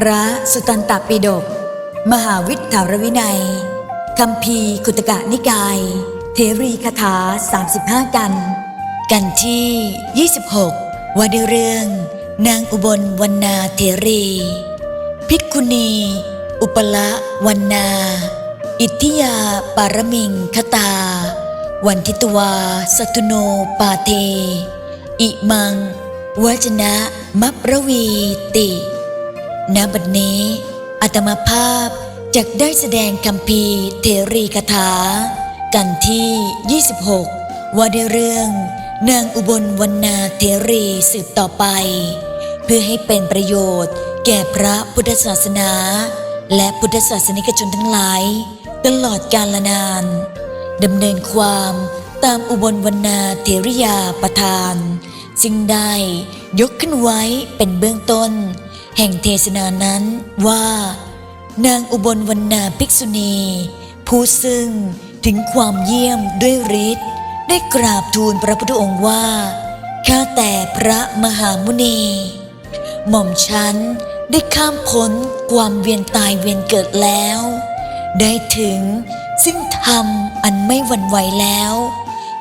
พระสุตันตปิฎกมหาวิทยารวินัยคำพีร์กุตกะนิกาย เทรีคาถา 35 กัน กันที่ 26 ว่าด้วยเรื่อง นางอุบลวรรณาเทรี ภิกขุณี อุปละวันนา อิทธิยาปารมิงคตา วันทิตวา สตุโนปาเท อิมังวจนะมัปรวีติ ณบัดนี้อาตมาภาพจักได้แสดงคำพีเทรีคาถา กันที่ 26 ว่าด้วยเรื่องนางอุบลวรรณาเทรีสืบต่อไป เพื่อให้เป็นประโยชน์แก่พระพุทธศาสนา และพุทธศาสนิกชนทั้งหลาย ตลอดกาลนานดำเนินความตามอุบลวรรณาเทริยาประทาน ซึ่งได้ยกขึ้นไว้เป็นเบื้องต้น แห่งเทศนานั้นว่า นางอุบลวรรณาภิกษุณี ผู้ซึ่งถึงความเยี่ยมด้วยฤทธิ์ได้กราบทูลพระพุทธองค์ว่า ข้าแต่พระมหามุนี หม่อมฉันได้ข้ามพ้นความเวียนตายเวียนเกิดแล้ว ได้ถึงซึ่งธรรมอันไม่หวั่นไหวแล้ว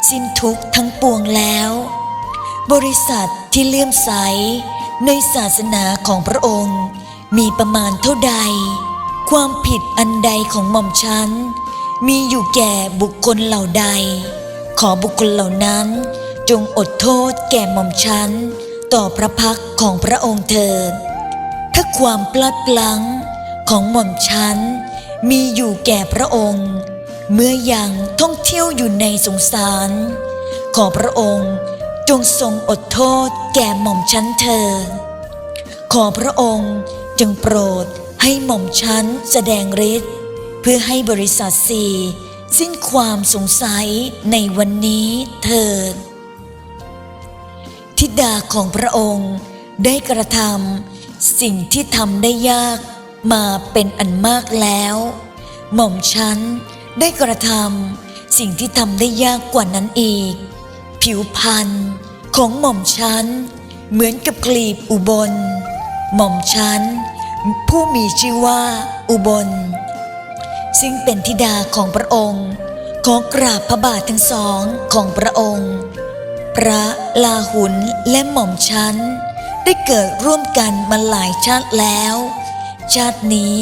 สิ้นทุกข์ทั้งปวงแล้ว บริษัทที่เลื่อมใส ในศาสนาของพระองค์ มีประมาณเท่าใด ความผิดอันใดของหม่อมฉัน มีอยู่แก่บุคคลเหล่าใด ขอบุคคลเหล่านั้น จงอดโทษแก่หม่อมฉัน ต่อพระพักของพระองค์เถิด ถ้าความพลัดพลั้งของหม่อมฉัน มีอยู่แก่พระองค์ เมื่อยังท่องเที่ยวอยู่ในสงสาร ขอพระองค์ จงทรงอดโทษแก่หม่อมฉันเถิดขอพระองค์จึงโปรดให้หม่อมฉันแสดงฤทธิ์เพื่อให้บริษัทสี่สิ้นความสงสัยในวันนี้เถิด ธิดาของพระองค์ได้กระทำสิ่งที่ทำได้ยากมาเป็นอันมากแล้ว หม่อมฉันได้กระทำสิ่งที่ทำได้ยากกว่านั้นอีก ผิวพรรณของหม่อมฉันเหมือนกับกลีบอุบล หม่อมฉันผู้มีชื่อว่าอุบล ซึ่งเป็นธิดาของพระองค์ ขอกราบพระบาททั้งสองของพระองค์ พระลาหุนและหม่อมฉันได้เกิดร่วมกันมาหลายชาติแล้ว ชาตินี้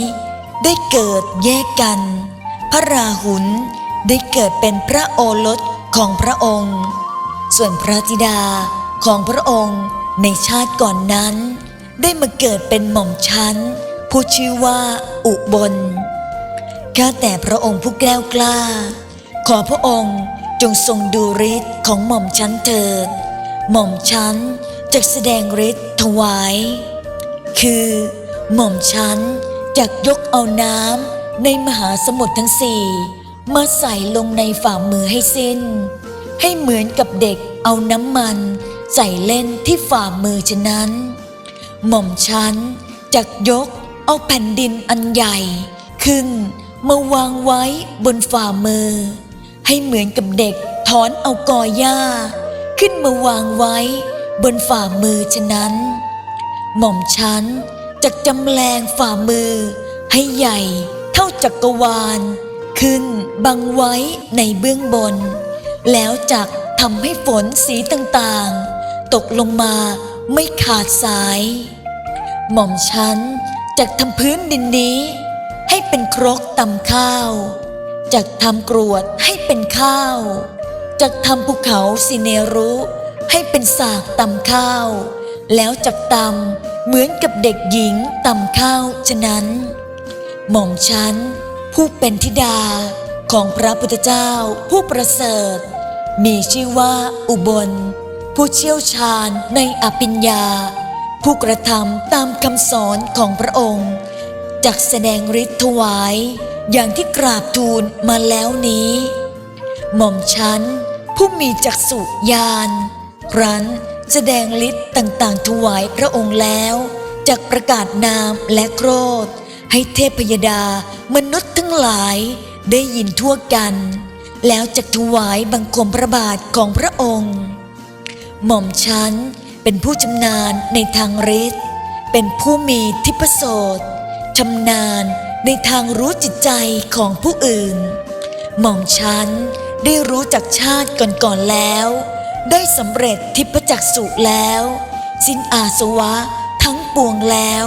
ได้เกิดแยกกัน พระราหุลได้เกิดเป็นพระโอรสของพระองค์ ส่วนพระธิดาของพระองค์ในชาติก่อนนั้น ได้มาเกิดเป็นหม่อมฉันผู้ชื่อว่าอุบล ข้าแต่พระองค์ผู้แกล้วกล้า ขอพระองค์จงทรงดูฤทธิ์ของหม่อมฉันเถิด หม่อมฉันจะแสดงฤทธิ์ถวาย คือหม่อมฉันจะยกเอาน้ำในมหาสมุทรทั้งสี่มาใส่ลงในฝ่ามือให้สิ้น ให้เหมือนกับเด็กเอาน้ำมัน ใส่เล่นที่ฝ่ามือฉะนั้น หม่อมฉันจักยกเอาแผ่นดินอันใหญ่ ขึ้นมาวางไว้บนฝ่ามือ ให้เหมือนกับเด็กถอนเอากอหญ้า ขึ้นมาวางไว้บนฝ่ามือฉะนั้น หม่อมฉันจักจำแรงฝ่ามือ ให้ใหญ่เท่าจักรวาล ขึ้นบังไว้ในเบื้องบน แล้วจักทำให้ฝนสีต่างๆ ตกลงมาไม่ขาดสาย หม่อมฉันจากทำพื้นดินนี้ ให้เป็นครกตำข้าวจากทำกรวดให้เป็นข้าวจากทำภูเขาสิเนรุให้เป็นสากตำข้าว แล้วจากตำเหมือนกับเด็กหญิงตำข้าวฉะนั้น หม่อมฉันผู้เป็นธิดาของพระพุทธเจ้าผู้ประเสริฐ มีชื่อว่าอุบล ผู้เชี่ยวชาญในอภิญญา ผู้กระทำตามคำสอนของพระองค์จักแสดงฤทธิ์ถวาย อย่างที่กราบทูลมาแล้วนี้ หม่อมฉันผู้มีจักษุญาณครั้นแสดงฤทธิ์ต่างๆถวายพระองค์แล้วจากประกาศนามและโครธให้เทพยดามนุษย์ทั้งหลายได้ยินทั่วกัน แล้วจะถวายบังคมพระบาทของพระองค์ หม่อมฉันเป็นผู้ชำนาญในทางฤทธิ์เป็นผู้มีทิพโสตชำนาญในทางรู้จิตใจของผู้อื่น หม่อมฉันได้รู้จากชาติก่อนๆแล้ว ได้สำเร็จทิพจักสุแล้ว สิ้นอาสวะทั้งปวงแล้ว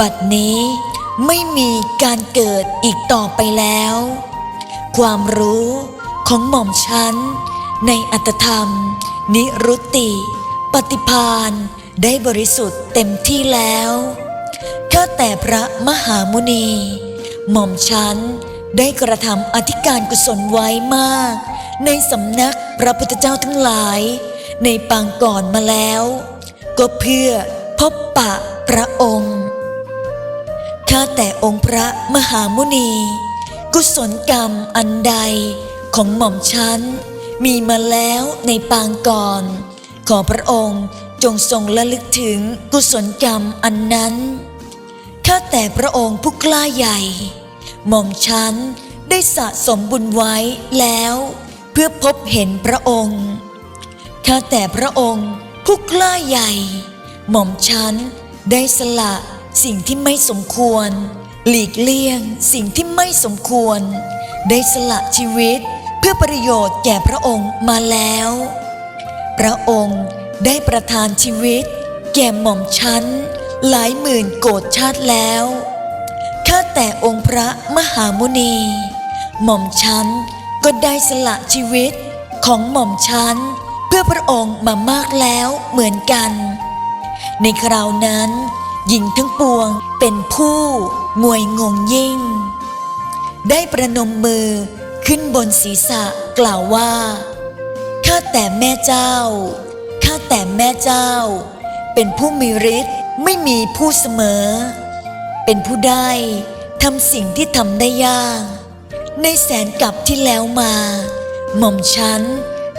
บัดนี้ไม่มีการเกิดอีกต่อไปแล้ว ความรู้ ของหม่อมฉันในอัตธรรม นิรุตติ ปฏิพานได้บริสุทธิ์เต็มที่แล้วข้าแต่พระมหามุนี หม่อมฉันได้กระทำอธิการกุศลไว้มาก ในสำนักพระพุทธเจ้าทั้งหลาย ในปางก่อนมาแล้ว ก็เพื่อพบปะพระองค์ข้าแต่องค์พระมหามุนี กุศลกรรมอันใด ของหม่อมฉันมีมาแล้วในปางก่อน ขอพระองค์จงทรงระลึกถึงกุศลกรรมอันนั้น ข้าแต่พระองค์ผู้กล้าใหญ่ หม่อมฉันได้สะสมบุญไว้แล้ว เพื่อพบเห็นพระองค์ ข้าแต่พระองค์ผู้กล้าใหญ่ หม่อมฉันได้สละสิ่งที่ไม่สมควร หลีกเลี่ยงสิ่งที่ไม่สมควร ได้สละชีวิต เพื่อประโยชน์แก่พระองค์มาแล้ว พระองค์ได้ประทานชีวิต แก่หม่อมฉันหลายหมื่นโกรธชาติแล้วข้าแต่องค์พระมหามุนี หม่อมฉันก็ได้สละชีวิตของหม่อมฉันเพื่อพระองค์มามากแล้วเหมือนกัน ในคราวนั้น หญิงทั้งปวงเป็นผู้งวยงงยิ่ง ได้ประนมมือ ขึ้นบนศีรษะกล่าวว่า ข้าแต่แม่เจ้า ข้าแต่แม่เจ้า เป็นผู้มีฤทธิ์ไม่มีผู้เสมอ เป็นผู้ได้ทำสิ่งที่ทำได้ยาก ในแสนกับที่แล้วมา หม่อมฉัน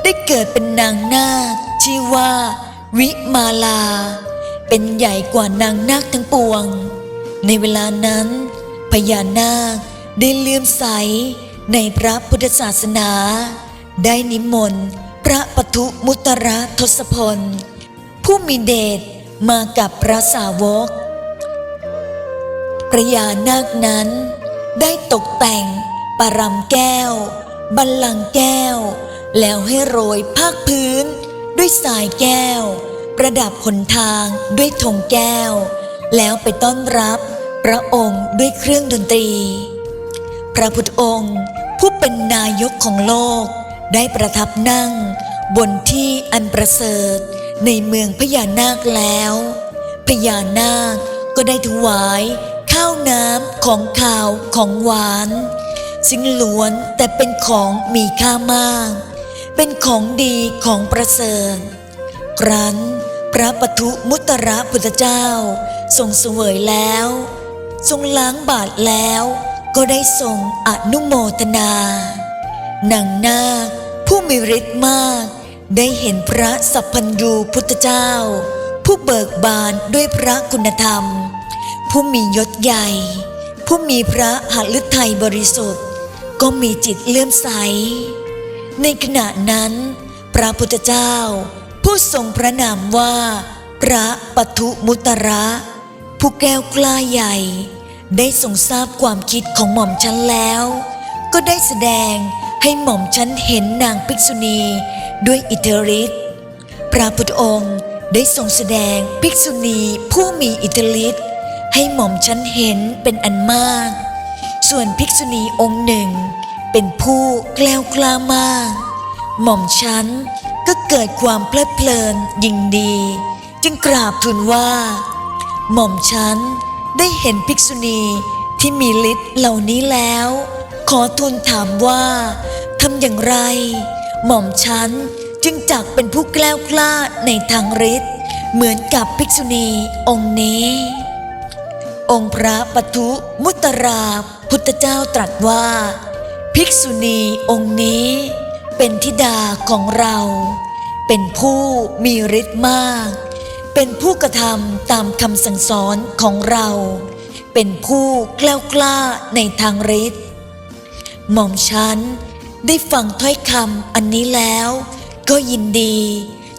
ได้เกิดเป็นนางนาคชื่อว่า วิมาลา เป็นใหญ่กว่านางนาคทั้งปวง ในเวลานั้นพญานาคได้เลื่อมใส ในพระพุทธศาสนา ได้นิมนต์พระปทุมุตระทศพล ผู้มีเดชมากับพระสาวกพระยานาคนั้น ได้ตกแต่งปารำแก้ว บัลลังก์แก้ว แล้วให้โรยภาคพื้น ด้วยสายแก้ว ประดับหนทางด้วยธงแก้ว แล้วไปต้อนรับพระองค์ด้วยเครื่องดนตรี พระพุทธองค์ ผู้เป็นนายกของโลก ได้ประทับนั่ง บนที่อันประเสริฐในเมืองพญานาคแล้ว พญานาคก็ได้ถวายข้าวน้ำของข้าวของหวาน ซึ่งล้วนแต่เป็นของมีค่ามาก เป็นของดีของประเสริฐ ครั้นพระปทุมุตระพุทธเจ้าทรงเสวยแล้ว ทรงล้างบาทแล้ว ก็ได้ทรงอนุโมทนานางนาคผู้มีฤทธิ์มาก ได้เห็นพระสัพพัญญูพุทธเจ้า ผู้เบิกบานด้วยพระคุณธรรม ผู้มียศใหญ่ ผู้มีพระหฤทัยบริสุทธิ์ ก็มีจิตเลื่อมใส ในขณะนั้น พระพุทธเจ้า ผู้ทรงพระนามว่า พระปทุมุตระผู้แก้วกล้าใหญ่ ได้ทรงทราบความคิดของหม่อมฉันแล้ว ก็ได้แสดงให้หม่อมฉันเห็นนางภิกษุณีด้วยอิทธิฤทธิ์พระพุทธองค์ได้ทรงแสดงภิกษุณีผู้มีอิทธิฤทธิ์ให้หม่อมฉันเห็นเป็นอันมาก ส่วนภิกษุณีองค์หนึ่ง เป็นผู้แกล้วกล้ามาก หม่อมฉันก็เกิดความเพลิดเพลินยิงดี จึงกราบทูลว่า หม่อมฉัน ได้เห็นภิกษุณีที่มีฤทธิ์เหล่านี้แล้ว ขอทูลถามว่าทำอย่างไร หม่อมฉันจึงจักเป็นผู้แกล้วกล้าในทางฤทธิ์เหมือนกับภิกษุณีองค์นี้ องค์พระปทุมุตราพุทธเจ้าตรัสว่า ภิกษุณีองค์นี้เป็นธิดาของเรา เป็นผู้มีฤทธิ์มาก เป็นผู้กระทำตามคำสั่งสอนของเรา เป็นผู้แกล้วกล้าในทางฤทธิ์หม่อมฉันได้ฟังถ้อยคำอันนี้แล้ว ก็ยินดี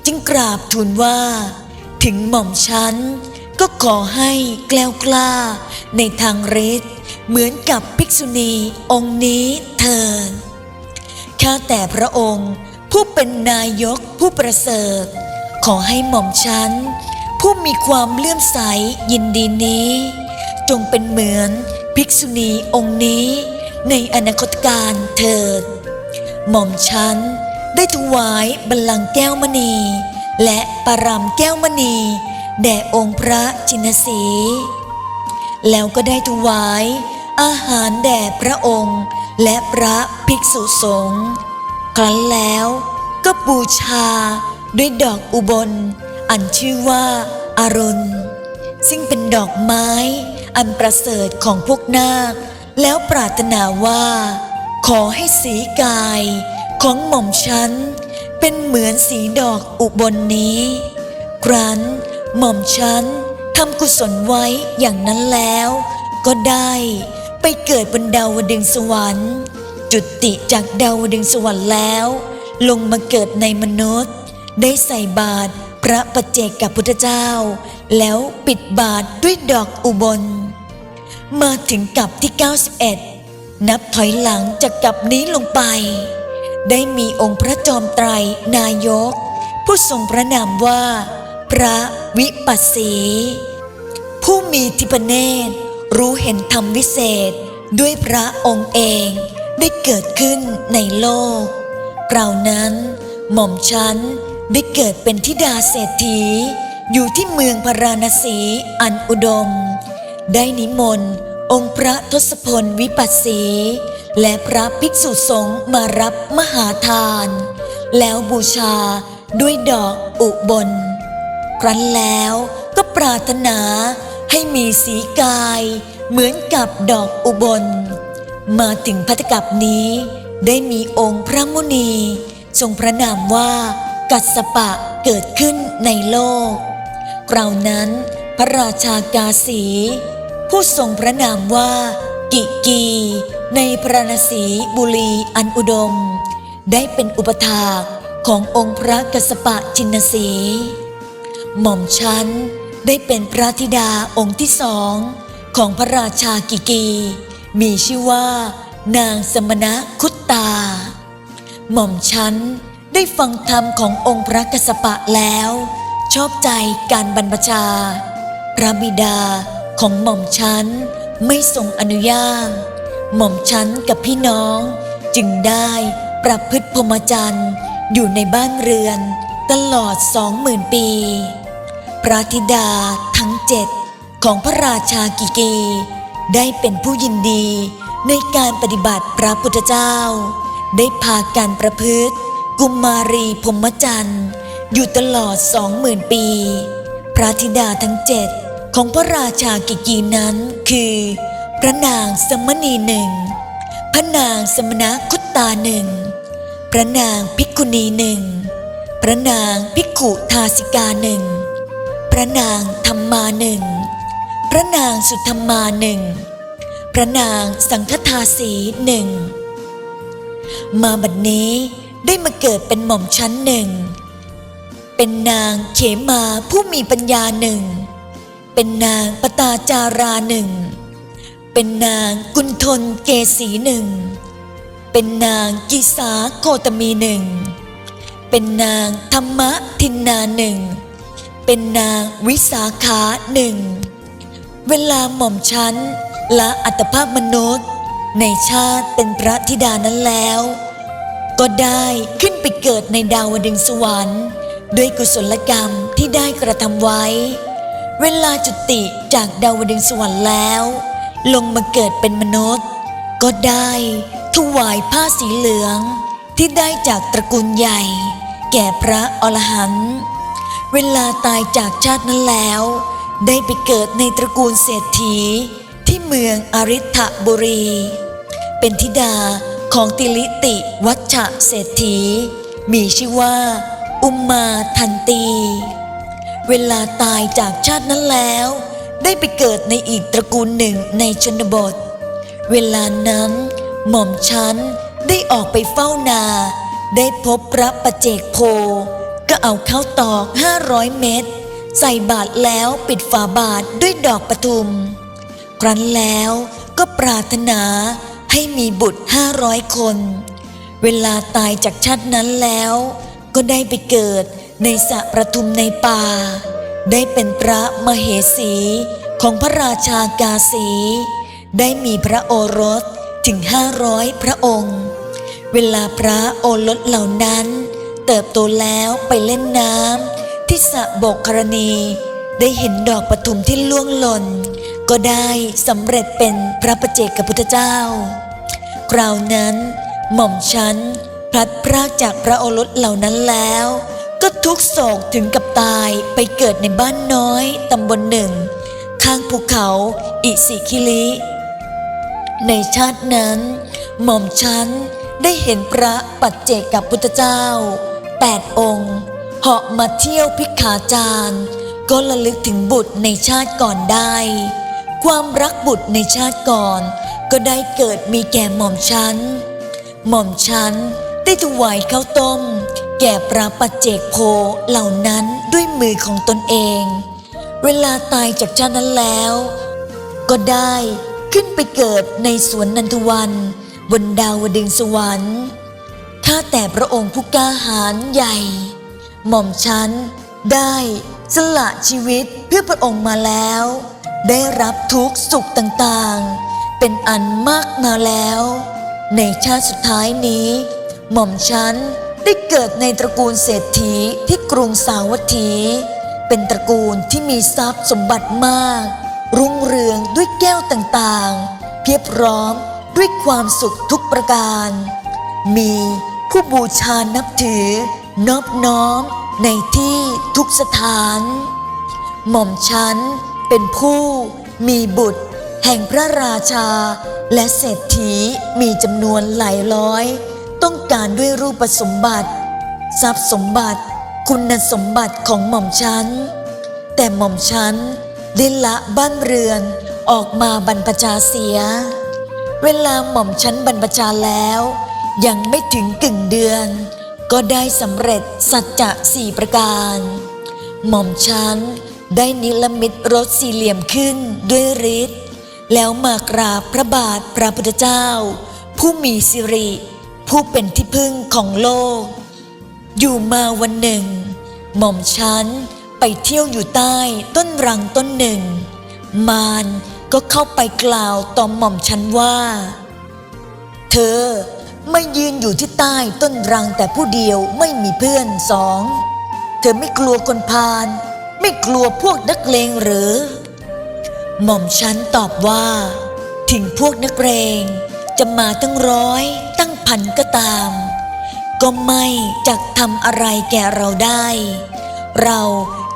จึงกราบทูลว่า ถึงหม่อมฉันก็ขอให้แกล้วกล้า ในทางฤทธิ์เหมือนกับภิกษุณีองค์นี้เถิดข้าแต่พระองค์ ผู้เป็นนายกผู้ประเสริฐ ขอให้หม่อมฉัน ผู้มีความเลื่อมใสยินดีนี้ จงเป็นเหมือนภิกษุณีองค์นี้ ในอนาคตการเถิด หม่อมฉันได้ถวายบัลลังก์แก้วมณี และปารามแก้วมณี แด่องค์พระชินสี แล้วก็ได้ถวายอาหารแด่พระองค์ และพระภิกษุสงฆ์ครั้นแล้วก็บูชา ด้วยดอกอุบล อันชื่อว่าอารุณ ซึ่งเป็นดอกไม้ อันประเสริฐของพวกนาค แล้วปรารถนาว่า ขอให้สีกายของหม่อมฉัน เป็นเหมือนสีดอกอุบลนนี้ ครั้นหม่อมฉันทำกุศลไว้อย่างนั้นแล้ว ก็ได้ไปเกิดบนดาวดึงสวรรค์ จุติจากดาวดึงสวรรค์แล้ว ลงมาเกิดในมนุษย์ ได้ใส่บาตรพระปัจเจกกับพุทธเจ้า แล้วปิดบาตรด้วยดอกอุบล มาถึงกับที่ 91 นับถอยหลังจากกับนี้ลงไป ได้มีองค์พระจอมไตรนายก ผู้ทรงพระนามว่า พระวิปัสสี ผู้มีทิพเนตรรู้เห็นธรรมวิเศษด้วยพระองค์เองได้เกิดขึ้นในโลกคราวนั้นหม่อมฉัน ได้เกิดเป็นธิดาเศรษฐี อยู่ที่เมืองพาราณสีอันอุดม ได้นิมนต์องค์พระทศพลวิปัสสี และพระภิกษุสงฆ์มารับมหาทาน แล้วบูชาด้วยดอกอุบล ครั้นแล้วก็ปรารถนาให้มีสีกายเหมือนกับดอกอุบล มาถึงพัตกับนี้ ได้มีองค์พระมุนี ทรงพระนามว่า กัสปะเกิดขึ้นในโลก คราวนั้นพระราชากาสี ผู้ทรงพระนามว่า กิกี ในพระนศีบุรีอันอุดม ได้เป็นอุปถากขององค์พระกัสปะชินสี หม่อมฉันได้เป็นพระธิดาองค์ที่สองของพระราชากิกี มีชื่อว่า นางสมณะคุตตา หม่อมฉัน ได้ฟังธรรมขององค์พระกสสปะแล้ว ชอบใจการบรรพชา พระบิดาของหม่อมฉันไม่ทรงอนุญาต หม่อมฉันกับพี่น้อง จึงได้ประพฤติพรหมจรรย์อยู่ในบ้านเรือนตลอดสองหมื่นปี พระธิดาทั้งเจ็ดของพระราชากิกี ได้เป็นผู้ยินดีในการปฏิบัติพระพุทธเจ้า ได้พาการประพฤติ กุมมารีพรหมจรรย์อยู่ตลอดสองหมื่นปี พระธิดาทั้งเจ็ดของพระราชากิกีนั้นคือ พระนางสมณีหนึ่ง พระนางสมณคุตตาหนึ่ง พระนางภิกุณีหนึ่ง พระนางภิกขุทาสิกาหนึ่ง พระนางธรรมาหนึ่ง พระนางสุธรรมาหนึ่ง พระนางสังฆทาสีหนึ่ง มาบัดนี้ ได้มาเกิดเป็นหม่อมชั้นหนึ่ง เป็นนางเขมาผู้มีปัญญาหนึ่ง เป็นนางปตาจาราหนึ่ง เป็นนางกุณฑลเกสีหนึ่ง เป็นนางกิสาโคตมีหนึ่ง เป็นนางธรรมทินนาหนึ่ง เป็นนางวิสาขาหนึ่ง เวลาหม่อมชั้นละอัตภาพมนุษย์ ในชาติเป็นพระธิดานั้นแล้ว ก็ได้ขึ้นไปเกิดในดาวดึงสวรรค์ ด้วยกุศลกรรมที่ได้กระทำไว้ เวลาจุติจากดาวดึงสวรรค์แล้ว ลงมาเกิดเป็นมนุษย์ ก็ได้ถวายผ้าสีเหลืองที่ได้จากตระกูลใหญ่ แก่พระอรหันต์เวลาตายจากชาตินั้นแล้ว ได้ไปเกิดในตระกูลเศรษฐีที่เมืองอริ t บุรี เป็นธิดาของติลิติวั ชชะเศรษฐี มีชื่อว่า อุมมาทันตี เวลาตายจากชาตินั้นแล้ว ได้ไปเกิดในอีกตระกูลหนึ่งในชนบท เวลานั้น หม่อมฉันได้ออกไปเฝ้านา ได้พบพระประเจกโพก็เอาข้าวตอกห้าร้อยเม็ดใส่บาตรแล้วปิดฝาบาทด้วยดอกประทุม ครั้นแล้วก็ปรารถนาให้มีบุตรห้าร้อยคน เวลาตายจากชาตินั้นแล้ว ก็ได้ไปเกิดในสระประทุมในป่า ได้เป็นพระมเหสีของพระราชากาสี ได้มีพระโอรสถึงห้าร้อยพระองค์ เวลาพระโอรสเหล่านั้น เติบโตแล้วไปเล่นน้ำที่สระบกกรณี ได้เห็นดอกปทุมที่ล่วงหล่น ก็ได้สำเร็จเป็นพระประเจกับพุทธเจ้า คราวนั้น หม่อมฉันพลัดพรากจากพระโอรสเหล่านั้นแล้ว ก็ทุกโศกถึงกับตายไปเกิดในบ้านน้อยตำบลหนึ่ง ข้างภูเขาอิสิคิลิในชาตินั้น หม่อมฉันได้เห็นพระปัจเจกับพุทธเจ้าแปดองค์เหาะมาเที่ยวพิกขาจารย์ ก็ระลึกถึงบุตรในชาติก่อนได้ ความรักบุตรในชาติก่อน ก็ได้เกิดมีแก่หม่อมฉัน หม่อมฉันได้ถวายข้าวต้ม แก่พระปัจเจกโพเหล่านั้นด้วยมือของตนเอง เวลาตายจากชาตินั้นแล้ว ก็ได้ขึ้นไปเกิดในสวนนันทวัน บนดาวดึงสวรรค์ข้าแต่พระองค์ผู้กล้าหาญใหญ่ หม่อมฉันได้สละชีวิตเพื่อพระองค์มาแล้ว ได้รับทุกสุขต่างๆ เป็นอันมากมาแล้ว ในชาติสุดท้ายนี้ หม่อมฉันได้เกิดในตระกูลเศรษฐีที่กรุงสาวัตถี เป็นตระกูลที่มีทรัพย์สมบัติมาก รุ่งเรืองด้วยแก้วต่างๆ เพียบพร้อมด้วยความสุขทุกประการ มีผู้บูชานับถือนอบน้อมในที่ทุกสถาน หม่อมฉันเป็นผู้มีบุตร แห่งพระราชา และเศรษฐีมีจำนวนหลายร้อย ต้องการด้วยรูปสมบัติ ทรัพย์สมบัติ คุณสมบัติของหม่อมฉันแต่หม่อมฉันได้ละบ้านเรือนออกมาบรรพชาเสีย เวลาหม่อมฉันบรรพชาแล้ว ยังไม่ถึงกึ่งเดือน ก็ได้สำเร็จสัจจะสี่ประการ หม่อมฉันได้นิลมิตรถสี่เหลี่ยมขึ้นด้วยฤทธิ์ แล้วมากราบพระบาทพระพุทธเจ้า ผู้มีสิริ ผู้เป็นที่พึ่งของโลก อยู่มาวันหนึ่ง หม่อมฉันไปเที่ยวอยู่ใต้ต้นรังต้นหนึ่ง มารก็เข้าไปกล่าวต่อหม่อมฉันว่า เธอไม่ยืนอยู่ที่ใต้ต้นรังแต่ผู้เดียวไม่มีเพื่อนสอง เธอไม่กลัวคนพาลไม่กลัวพวกนักเลงหรือ หม่อมฉันตอบว่า ถึงพวกนักเลงจะมาตั้งร้อยตั้งพันก็ตาม ก็ไม่จักทำอะไรแก่เราได้ เรา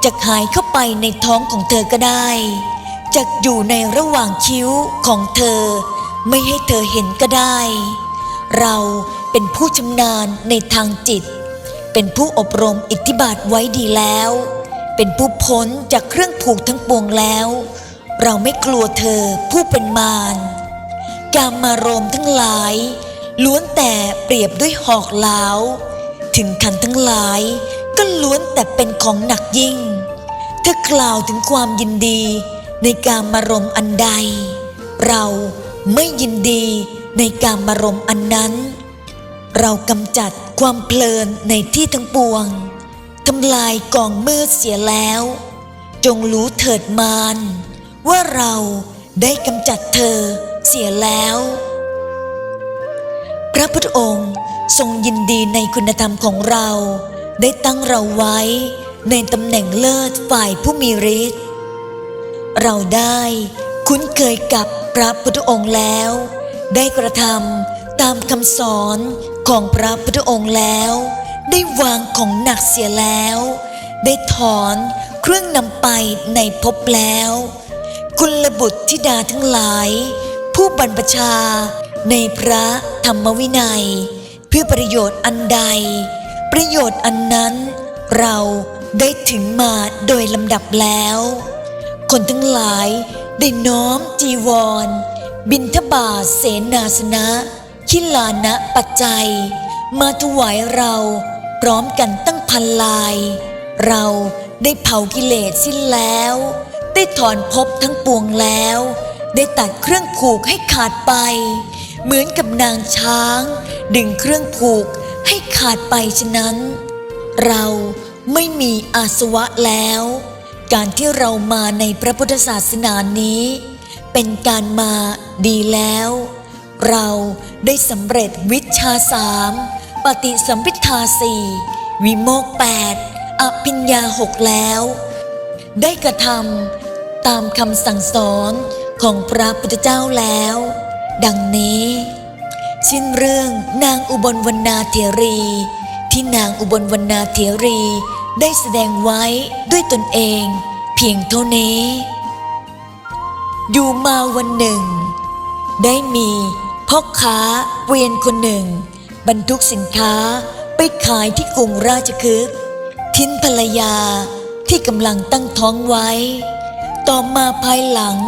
จะหายเข้าไปในท้องของเธอก็ได้จะอยู่ในระหว่างคิ้วของเธอ ไม่ให้เธอเห็นก็ได้ เราเป็นผู้ชำนาญในทางจิต เป็นผู้อบรมอิทธิบาทไว้ดีแล้ว เป็นผู้พ้นจากเครื่องผูกทั้งปวงแล้ว เราไม่กลัวเธอผู้เป็นมารการมารมทั้งหลาย ล้วนแต่เปรียบด้วยหอกเหลาถึงขันทั้งหลาย ก็ล้วนแต่เป็นของหนักยิ่ง เธอกล่าวถึงความยินดีในการมารมอันใด เราไม่ยินดีในการมารมอันนั้น เรากำจัดความเพลินในที่ทั้งปวงทำลายกองมืดเสียแล้ว จงรู้เถิดมาร ว่าเราได้กำจัดเธอเสียแล้ว พระพุทธองค์ทรงยินดีในคุณธรรมของเรา ได้ตั้งเราไว้ในตำแหน่งเลิศฝ่ายผู้มีฤทธิ์เราได้คุ้นเคยกับพระพุทธองค์แล้ว ได้กระทำตามคำสอนของพระพุทธองค์แล้ว ได้วางของหนักเสียแล้ว ได้ถอนเครื่องนำไปในภพแล้ว คุณลบุตรธิดาทั้งหลาย ผู้บรรพชา ในพระธรรมวินัย เพื่อประโยชน์อันใด ประโยชน์อันนั้น เราได้ถึงมาโดยลำดับแล้ว คนทั้งหลายได้น้อมจีวร บินทบาทเสนาสนะขิลานะปัจจัย มาถวายเราพร้อมกันตั้งพันลาย เราได้เผากิเลสสิ้นแล้ว ได้ถอนภพทั้งปวงแล้ว ได้ตัดเครื่องผูกให้ขาดไป เหมือนกับนางช้าง ดึงเครื่องผูกให้ขาดไปฉะนั้น เราไม่มีอาสวะแล้ว การที่เรามาในพระพุทธศาสนานี้ เป็นการมาดีแล้ว เราได้สำเร็จวิชาสามปฏิสัมพิทาสี่วิโมกแปดอภิญญาหกแล้ว ได้กระทำ ตามคำสั่งสอนของพระพุทธเจ้าแล้ว ดังนี้สิ้นเรื่องนางอุบลวรรณาเถรี ที่นางอุบลวรรณาเถรีได้แสดงไว้ด้วยตนเอง เพียงเท่านี้ อยู่มาวันหนึ่ง ได้มีพ่อค้าเวียนคนหนึ่ง บรรทุกสินค้าไปขายที่กรุงราชคฤห์ทิ้นภรรยาที่กำลังตั้งท้องไว้ ต่อมาภายหลัง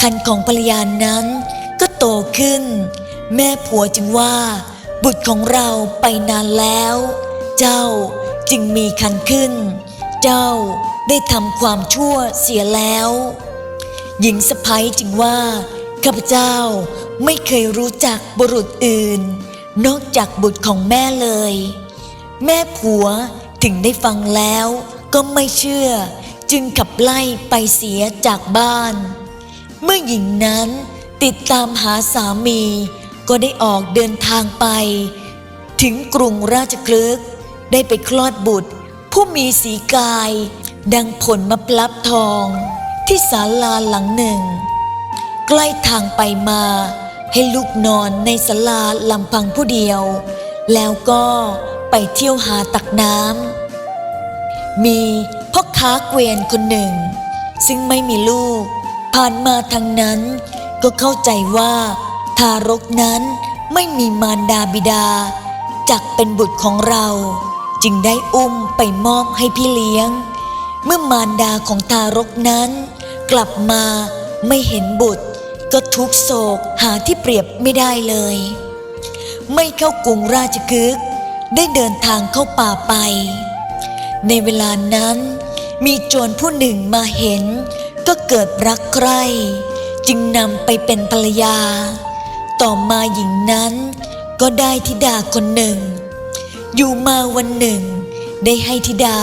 คันของภรรยานั้นก็โตขึ้น แม่ผัวจึงว่า บุตรของเราไปนานแล้ว เจ้าจึงมีคันขึ้น เจ้าได้ทำความชั่วเสียแล้ว หญิงสะพ้ยจึงว่าข้าพเจ้าไม่เคยรู้จักบุรุษอื่น นอกจากบุตรของแม่เลย แม่ผัวถึงได้ฟังแล้วก็ไม่เชื่อ จึงขับไล่ไปเสียจากบ้าน เมื่อหญิงนั้นติดตามหาสามี ก็ได้ออกเดินทางไป ถึงกรุงราชคลึกได้ไปคลอดบุตร ผู้มีสีกาย ดังผลมะพร้าวทอง ที่ศาลาหลังหนึ่ง ใกล้ทางไปมา ให้ลูกนอนในศาลาลำพังผู้เดียว แล้วก็ไปเที่ยวหาตักน้ำมี พ่อค้าเกวียนคนหนึ่ง ซึ่งไม่มีลูก ผ่านมาทางนั้น ก็เข้าใจว่า ทารกนั้นไม่มีมารดาบิดา จักเป็นบุตรของเรา จึงได้อุ้มไปมอบให้พี่เลี้ยง เมื่อมารดาของทารกนั้น กลับมาไม่เห็นบุตร ก็ทุกโศกหาที่เปรียบไม่ได้เลย ไม่เข้ากรุงราชคฤห์ได้เดินทางเข้าป่าไป ในเวลานั้น มีโจรผู้หนึ่งมาเห็น ก็เกิดรักใคร่จึงนำไปเป็นภรรยา ต่อมาหญิงนั้นก็ได้ธิดาคนหนึ่ง อยู่มาวันหนึ่ง ได้ให้ธิดา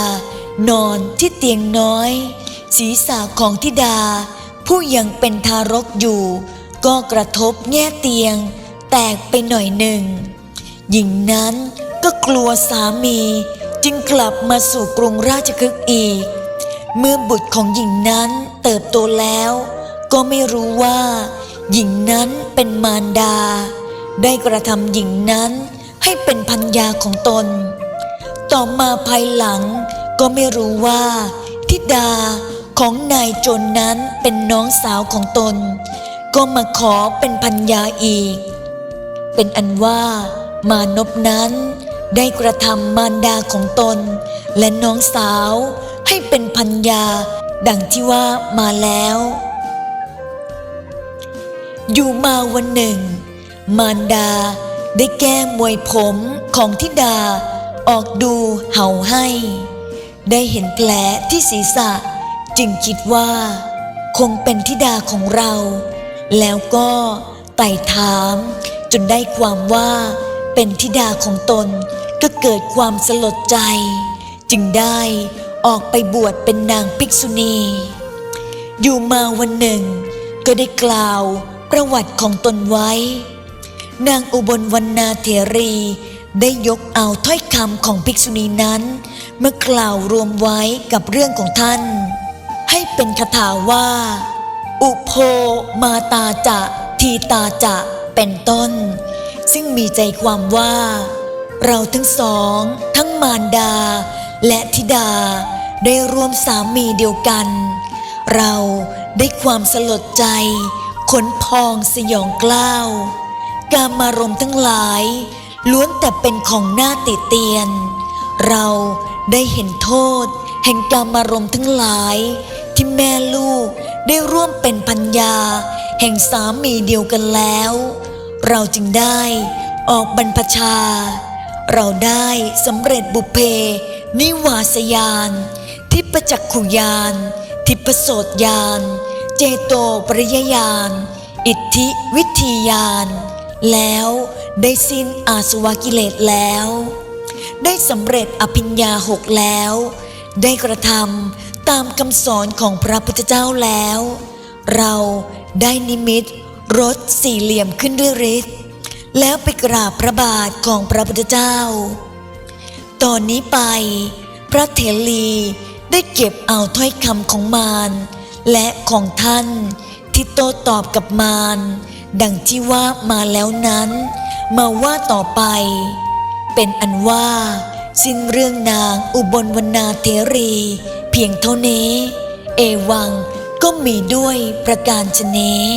นอนที่เตียงน้อย ศีรษะของธิดา ผู้ยังเป็นทารกอยู่ ก็กระทบแง่เตียง แตกไปหน่อยหนึ่ง หญิงนั้นก็กลัวสามีจึงกลับมาสู่กรุงราชคฤห์อีก เมื่อบุตรของหญิงนั้นเติบโตแล้ว ก็ไม่รู้ว่า หญิงนั้นเป็นมารดา ได้กระทำหญิงนั้นให้เป็นพัญญาของตน ต่อมาภายหลังก็ไม่รู้ว่าทิดาของนายโจรนนั้นเป็นน้องสาวของตน ก็มาขอเป็นพัญญาอีก เป็นอันว่ามานพนั้นได้กระทำมารดาของตน และน้องสาว ให้เป็นพัญญาดังที่ว่ามาแล้ว อยู่มาวันหนึ่ง มารดาได้แก้มวยผมของทิดาออกดูเห่าให้ ได้เห็นแผลที่ศีรษะ จึงคิดว่า คงเป็นทิดาของเรา แล้วก็ไต่ถามจนได้ความว่า เป็นทิดาของตนก็เกิดความสลดใจ จึงได้ ออกไปบวชเป็นนางภิกษุณี อยู่มาวันหนึ่ง ก็ได้กล่าวประวัติของตนไว้ นางอุบลวรรณาเถรีได้ยกเอาถ้อยคำของภิกษุณีนั้นเมื่อกล่าวรวมไว้กับเรื่องของท่าน ให้เป็นคาถาว่า อุโพมาตาจะทีตาจะเป็นต้น ซึ่งมีใจความว่า เราทั้งสอง ทั้งมารดา และธิดาได้ร่วมสามีเดียวกัน เราได้ความสลดใจ ขนพองสยองกล้าว การมารมทั้งหลาย ล้วนแต่เป็นของหน้าติเตียน เราได้เห็นโทษ แห่งการมารมทั้งหลาย ที่แม่ลูกได้ร่วมเป็นพัญญา แห่งสามีเดียวกันแล้ว เราจึงได้ออกบรรพชา เราได้สำเร็จบุพเพ นิวาสยาน ทิปจักขุยาน ทิปโสตยาน เจโตปริยญาณ อิทธิวิธียาน แล้วได้สิ้นอาสวะกิเลสแล้ว ได้สำเร็จอภิญญาหกแล้ว ได้กระทำตามคำสอนของพระพุทธเจ้าแล้ว เราได้นิมิตรถสี่เหลี่ยมขึ้นด้วยฤทธิ์แล้วไปกราบพระบาทของพระพุทธเจ้า ตอนนี้ไป พระเถรีได้เก็บเอาถ้อยคำของมารและของท่านที่โตตอบกับมารดังที่ว่ามาแล้วนั้น มาว่าต่อไป เป็นอันว่า สิ้นเรื่องนางอุบลวรรณาเทรี เพียงเท่านี้ เอวังก็มีด้วยประการชนี้